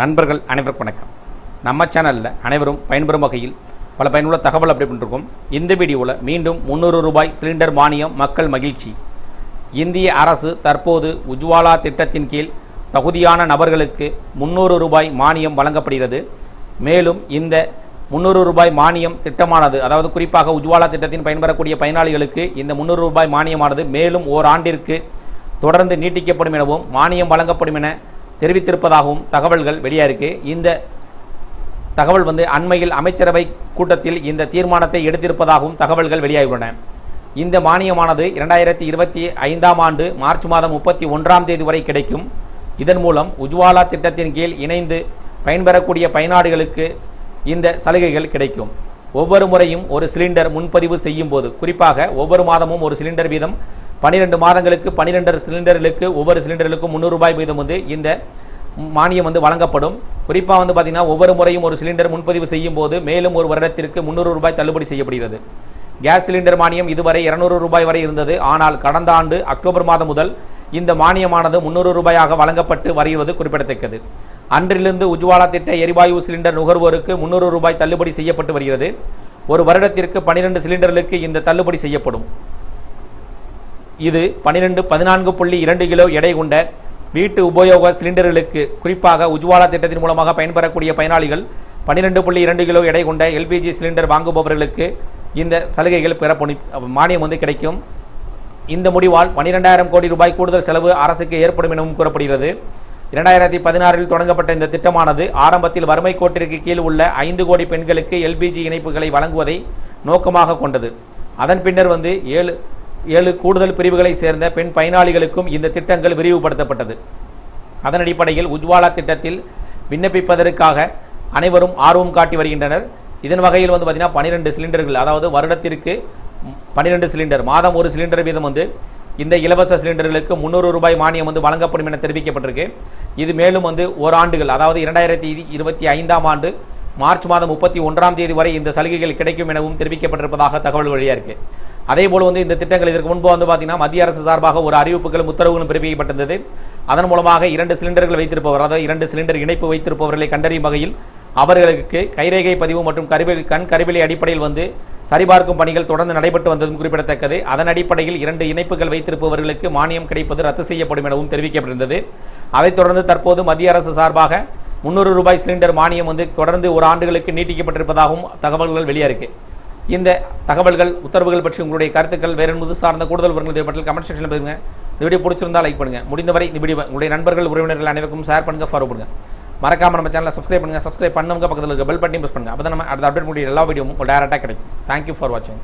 நண்பர்கள் அனைவருக்கும் வணக்கம். நம்ம சேனலில் அனைவரும் பயன்பெறும் வகையில் பல பயனுள்ள தகவல் அப்படி பண்ணிருக்கோம். இந்த வீடியோவில் மீண்டும் முந்நூறு ரூபாய் சிலிண்டர் மானியம் மக்கள் மகிழ்ச்சி. இந்திய அரசு தற்போது உஜ்வாலா திட்டத்தின் கீழ் தகுதியான நபர்களுக்கு முந்நூறு ரூபாய் மானியம் வழங்கப்படுகிறது. மேலும் இந்த முந்நூறு ரூபாய் மானியம் திட்டமானது அதாவது குறிப்பாக உஜ்வாலா திட்டத்தின் பயன்பெறக்கூடிய பயனாளிகளுக்கு இந்த முந்நூறு ரூபாய் மானியமானது மேலும் ஓராண்டிற்கு தொடர்ந்து நீட்டிக்கப்படும் எனவும் மானியம் வழங்கப்படும் என தெரிவித்திருப்பதாகவும் தகவல்கள் வெளியாயிருக்கு இந்த தகவல் வந்து அண்மையில் அமைச்சரவை கூட்டத்தில் இந்த தீர்மானத்தை எடுத்திருப்பதாகவும் தகவல்கள் வெளியாகியுள்ளன இந்த மானியமானது இரண்டாயிரத்தி இருபத்தி ஐந்தாம் ஆண்டு மார்ச் மாதம் முப்பத்தி ஒன்றாம் தேதி வரை கிடைக்கும். இதன் மூலம் உஜ்வாலா திட்டத்தின் கீழ் இணைந்து பயன்பெறக்கூடிய பயனாளிகளுக்கு இந்த சலுகைகள் கிடைக்கும். ஒவ்வொரு முறையும் ஒரு சிலிண்டர் முன்பதிவு செய்யும் போது குறிப்பாக ஒவ்வொரு மாதமும் ஒரு சிலிண்டர் வீதம் பன்னிரெண்டு மாதங்களுக்கு பன்னிரெண்டு சிலிண்டர்களுக்கு ஒவ்வொரு சிலிண்டர்களுக்கும் முந்நூறு ரூபாய் வீதம் வந்து இந்த மானியம் வந்து வழங்கப்படும். குறிப்பாக வந்து பார்த்திங்கன்னா ஒவ்வொரு முறையும் ஒரு சிலிண்டர் முன்பதிவு செய்யும் போது மேலும் ஒரு வருடத்திற்கு முந்நூறு ரூபாய் தள்ளுபடி செய்யப்படுகிறது. கேஸ் சிலிண்டர் மானியம் இதுவரை இருநூறு ரூபாய் வரை இருந்தது. ஆனால் கடந்த ஆண்டு அக்டோபர் மாதம் முதல் இந்த மானியமானது முந்நூறு ரூபாயாக வழங்கப்பட்டு வருகிறது குறிப்பிடத்தக்கது. அன்றிலிருந்து உஜ்வாலா திட்ட எரிவாயு சிலிண்டர் நுகர்வோருக்கு முந்நூறு ரூபாய் தள்ளுபடி செய்யப்பட்டு வருகிறது. ஒரு வருடத்திற்கு பனிரெண்டு சிலிண்டர்களுக்கு இந்த தள்ளுபடி செய்யப்படும். இது பனிரெண்டு பதினான்கு புள்ளி இரண்டு கிலோ எடை கொண்ட வீட்டு உபயோக சிலிண்டர்களுக்கு குறிப்பாக உஜ்வாலா திட்டத்தின் மூலமாக பயன்பெறக்கூடிய பயனாளிகள் பன்னிரெண்டு புள்ளி இரண்டு கிலோ எடை கொண்ட எல்பிஜி சிலிண்டர் வாங்குபவர்களுக்கு இந்த சலுகைகள் பெறப்பணி மானியம் வந்து கிடைக்கும். இந்த முடிவால் பன்னிரெண்டாயிரம் கோடி ரூபாய் கூடுதல் செலவு அரசுக்கு ஏற்படும் எனவும் கூறப்படுகிறது. இரண்டாயிரத்தி பதினாறில் தொடங்கப்பட்ட இந்த திட்டமானது ஆரம்பத்தில் வறுமை கோட்டிற்கு கீழ் உள்ள ஐந்து கோடி பெண்களுக்கு எல்பிஜி இணைப்புகளை வழங்குவதை நோக்கமாக கொண்டது. அதன் பின்னர் வந்து ஏழு ஏழு கூடுதல் பிரிவுகளை சேர்ந்த பெண் பயனாளிகளுக்கும் இந்த திட்டங்கள் விரிவுபடுத்தப்பட்டது. அதன் அடிப்படையில் உஜ்வாலா திட்டத்தில் விண்ணப்பிப்பதற்காக அனைவரும் ஆர்வம் காட்டி வருகின்றனர். இதன் வகையில் வந்து பார்த்திங்கன்னா பன்னிரெண்டு சிலிண்டர்கள் அதாவது வருடத்திற்கு பன்னிரெண்டு சிலிண்டர் மாதம் ஒரு சிலிண்டர் வீதம் வந்து இந்த இலவச சிலிண்டர்களுக்கு முந்நூறு ரூபாய் மானியம் வந்து வழங்கப்படும் என தெரிவிக்கப்பட்டிருக்கு. இது மேலும் வந்து ஓராண்டுகள் அதாவது இரண்டாயிரத்தி இருபத்தி ஐந்தாம் ஆண்டு மார்ச் மாதம் முப்பத்தி ஒன்றாம் தேதி வரை இந்த சலுகைகள் கிடைக்கும் எனவும் தெரிவிக்கப்பட்டிருப்பதாக தகவல் வழியாக இருக்குது அதே போல் வந்து இந்த திட்டங்கள் இதற்கு முன்பு வந்து பார்த்தீங்கன்னா மத்திய அரசு சார்பாக ஒரு அறிவிப்புகளும் உத்தரவுகளும் பிறப்பிக்கப்பட்டிருந்தது. அதன் மூலமாக இரண்டு சிலிண்டர்கள் வைத்திருப்பவர் அதாவது இரண்டு சிலிண்டர் இணைப்பு வைத்திருப்பவர்களை கண்டறியும் வகையில் அவர்களுக்கு கைரேகை பதிவு மற்றும் கருவி கண் கருவிலை அடிப்படையில் வந்து சரிபார்க்கும் பணிகள் தொடர்ந்து நடைபெற்று வந்ததும் குறிப்பிடத்தக்கது. அதன் அடிப்படையில் இரண்டு இணைப்புகள் வைத்திருப்பவர்களுக்கு மானியம் கிடைப்பது ரத்து செய்யப்படும் எனவும் தெரிவிக்கப்பட்டிருந்தது. அதைத் தொடர்ந்து தற்போது மத்திய அரசு சார்பாக முந்நூறு ரூபாய் சிலிண்டர் மானியம் வந்து தொடர்ந்து ஒரு ஆண்டுகளுக்கு நீட்டிக்கப்பட்டிருப்பதாகவும் தகவல்கள் வெளியாயிருக்கு. இந்த தகவல்கள் உத்தரவுகள் பற்றி உங்களுடைய கருத்துக்கள் வேறு என்பது சார்ந்த கூடுதல் விவரங்கள் தேவைப்பட்டால் கமெண்ட் செக்ஷனில் போயிருங்க இந்த வீடியோ பிடிச்சிருந்தா லைக் பண்ணுங்க. முடிந்தவரை இந்த வீடியோ உங்களுடைய நண்பர்கள் உறவினர்கள் அனைவருக்கும் ஷேர் பண்ணுங்க ஃபாலோ பண்ணுங்க. மறக்காம நம்ம சேனலை சப்ஸ்கிரைப் பண்ணுங்க. சப்ஸ்கிரைப் பண்ணுங்க பக்கத்தில் இருக்க பெல் பட்டன் ப்ரெஸ் பண்ணுங்க. அப்போ நம்ம அடுத்த அப்டேட் முடிய எல்லா வீடியோவும் டேரெக்டாக கிடைக்கும். தேங்க்யூ ஃபார் வாட்சிங்